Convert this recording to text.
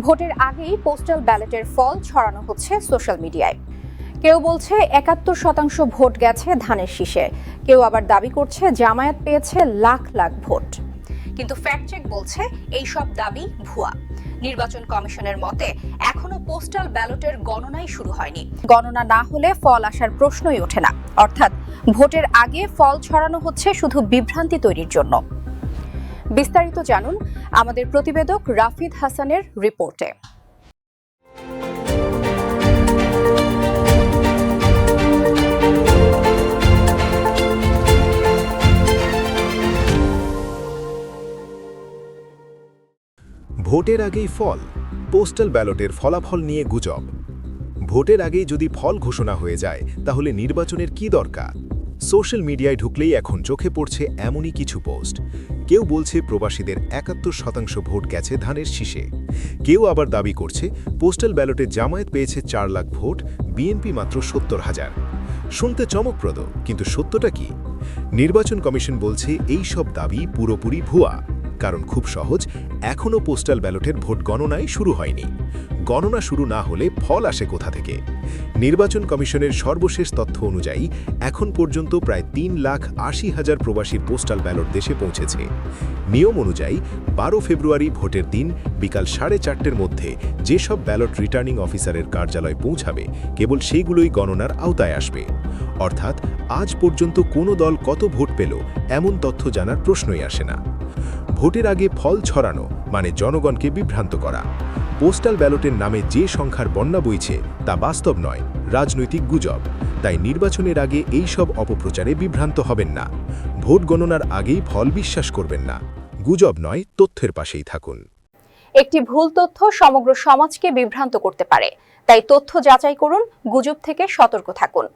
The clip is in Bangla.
ভোটের আগেই পোস্টাল ব্যালটের ফল ছড়ানো হচ্ছে সোশ্যাল মিডিয়ায়। কেউ বলছে একাত্তর শতাংশ ভোট গেছে ধানের শীষে। কেউ আবার দাবি করছে জামায়াত পেয়েছে লাখ লাখ ভোট। কিন্তু ফ্যাক্ট চেক বলছে এই সব দাবি ভুয়া। নির্বাচন কমিশনের মতে এখনও পোস্টাল ব্যালটের গণনাই শুরু হয়নি। গণনা না হলে ফল আসার প্রশ্নই ওঠে না। অর্থাৎ ভোটের আগে ফল ছড়ানো হচ্ছে শুধু বিভ্রান্তি তৈরির জন্য। বিস্তারিত জানুন আমাদের প্রতিবেদক রাফিদ হাসানের রিপোর্টে। ভোটের আগেই ফল, পোস্টাল ব্যালটের ফলাফল নিয়ে গুজব। ভোটের আগেই যদি ফল ঘোষণা হয়ে যায়, তাহলে নির্বাচনের কি দরকার? সোশ্যাল মিডিয়ায় ঢুকলেই এখন চোখে পড়ছে এমনই কিছু পোস্ট। কেউ বলছে প্রবাসীদের একাত্তর শতাংশ ভোট গেছে ধানের শীষে। কেউ আবার দাবি করছে পোস্টাল ব্যালটে জামায়াত পেয়েছে চার লাখ ভোট, বিএনপি মাত্র সত্তর হাজার। শুনতে চমকপ্রদ, কিন্তু সত্যটা কি? নির্বাচন কমিশন বলছে এই সব দাবি পুরোপুরি ভুয়া। কারণ খুব সহজ, এখনও পোস্টাল ব্যালটের ভোট গণনাই শুরু হয়নি। গণনা শুরু না হলে ফল আসে কোথা থেকে? নির্বাচন কমিশনের সর্বশেষ তথ্য অনুযায়ী, এখন পর্যন্ত প্রায় তিন লাখ আশি হাজার প্রবাসীর পোস্টাল ব্যালট দেশে পৌঁছেছে। নিয়ম অনুযায়ী, বারো ফেব্রুয়ারি ভোটের দিন বিকাল সাড়ে চারটের মধ্যে যেসব ব্যালট রিটার্নিং অফিসারের কার্যালয় পৌঁছাবে, কেবল সেগুলোই গণনার আওতায় আসবে। অর্থাৎ, আজ পর্যন্ত কোনো দল কত ভোট পেল, এমন তথ্য জানার প্রশ্নই আসে না। ভোটের আগে ফল ছড়ানো মানে জনগণকে বিভ্রান্ত করা। পোস্টাল ব্যালটের নামে যে সংখ্যার বন্যা বইছে, তা বাস্তব নয়, রাজনৈতিক গুজব। তাই নির্বাচনের আগে এই সব অপপ্রচারে বিভ্রান্ত হবেন না। ভোট গণনার আগেই ফল বিশ্বাস করবেন না। গুজব নয়, তথ্যের পাশেই থাকুন। একটি ভুল তথ্য সমগ্র সমাজকে বিভ্রান্ত করতে পারে। তাই তথ্য যাচাই করুন, গুজব থেকে সতর্ক থাকুন।